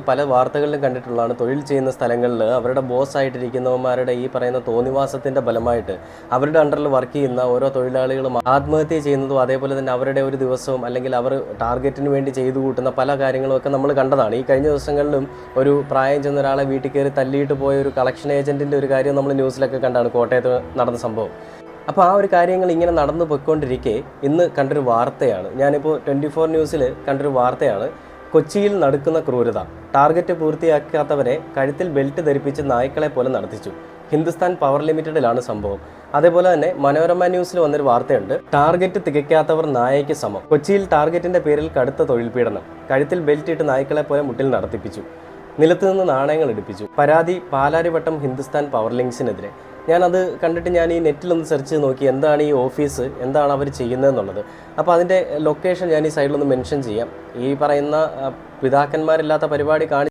പല വാർത്തകളിലും കണ്ടിട്ടുള്ളതാണ്. തൊഴിൽ ചെയ്യുന്ന സ്ഥലങ്ങളിൽ അവരുടെ ബോസ് ആയിട്ടിരിക്കുന്നവന്മാരുടെ ഈ പറയുന്ന തോന്നിവാസത്തിന്റെ ഫലമായിട്ട് അവരുടെ അണ്ടറിൽ വർക്ക് ചെയ്യുന്ന ഓരോ തൊഴിലാളികളും ആത്മഹത്യ ചെയ്യുന്നതും അതേപോലെ തന്നെ അവരുടെ ഒരു ദിവസവും അല്ലെങ്കിൽ അവർ ടാർഗറ്റിന് വേണ്ടി ചെയ്തു കൂട്ടുന്ന പല കാര്യങ്ങളും ഒക്കെ നമ്മൾ കണ്ടതാണ്. ഈ കഴിഞ്ഞ ദിവസങ്ങളിലും ഒരു പ്രായം ചെന്ന ഒരാളെ വീട്ടിൽ കയറി തല്ലിയിട്ട് പോയ ഒരു കളക്ഷൻ ഏജന്റിന്റെ ഒരു കാര്യം നമ്മൾ ന്യൂസിലൊക്കെ കണ്ടാണ്. കോട്ടയത്ത് നടന്ന സംഭവം. അപ്പോൾ ആ ഒരു കാര്യങ്ങൾ ഇങ്ങനെ നടന്നു പോയിക്കൊണ്ടിരിക്കെ ഇന്ന് കണ്ടൊരു വാർത്തയാണ്. ഞാനിപ്പോൾ ട്വന്റി ഫോർ ന്യൂസിൽ കണ്ടൊരു വാർത്തയാണ്. കൊച്ചിയിൽ നടക്കുന്ന ക്രൂരത. ടാർഗറ്റ് പൂർത്തിയാക്കാത്തവരെ കഴുത്തിൽ ബെൽറ്റ് ധരിപ്പിച്ച് നായ്ക്കളെ പോലെ നടത്തിച്ചു. ഹിന്ദുസ്ഥാൻ പവർ ലിമിറ്റഡിലാണ് സംഭവം. അതേപോലെ തന്നെ മനോരമ ന്യൂസിൽ വന്നൊരു വാർത്തയുണ്ട്. ടാർഗറ്റ് തികയ്ക്കാത്തവർ നായയ്ക്ക് സമം. കൊച്ചിയിൽ ടാർഗറ്റിന്റെ പേരിൽ കടുത്ത തൊഴിൽ പീഡനം കഴുത്തിൽ ബെൽറ്റ് ഇട്ട് നായ്ക്കളെ പോലെ മുട്ടിൽ നടത്തിപ്പിച്ചു. നിലത്ത് നിന്ന് നാണയങ്ങൾ എടുപ്പിച്ചു. പരാതി പാലാരിവട്ടം ഹിന്ദുസ്ഥാൻ പവർ ലിങ്സിനെതിരെ ഞാനത് കണ്ടിട്ട് ഞാൻ ഈ നെറ്റിലൊന്ന് സെർച്ച് ചെയ്ത് നോക്കി എന്താണ് ഈ ഓഫീസ് എന്താണ് അവർ ചെയ്യുന്നതെന്നുള്ളത്. അപ്പോൾ അതിന്റെ ലൊക്കേഷൻ ഞാൻ ഈ സൈഡിലൊന്ന് മെൻഷൻ ചെയ്യാം. ഈ പറയുന്ന പിതാക്കന്മാരില്ലാത്ത പരിപാടി കാണി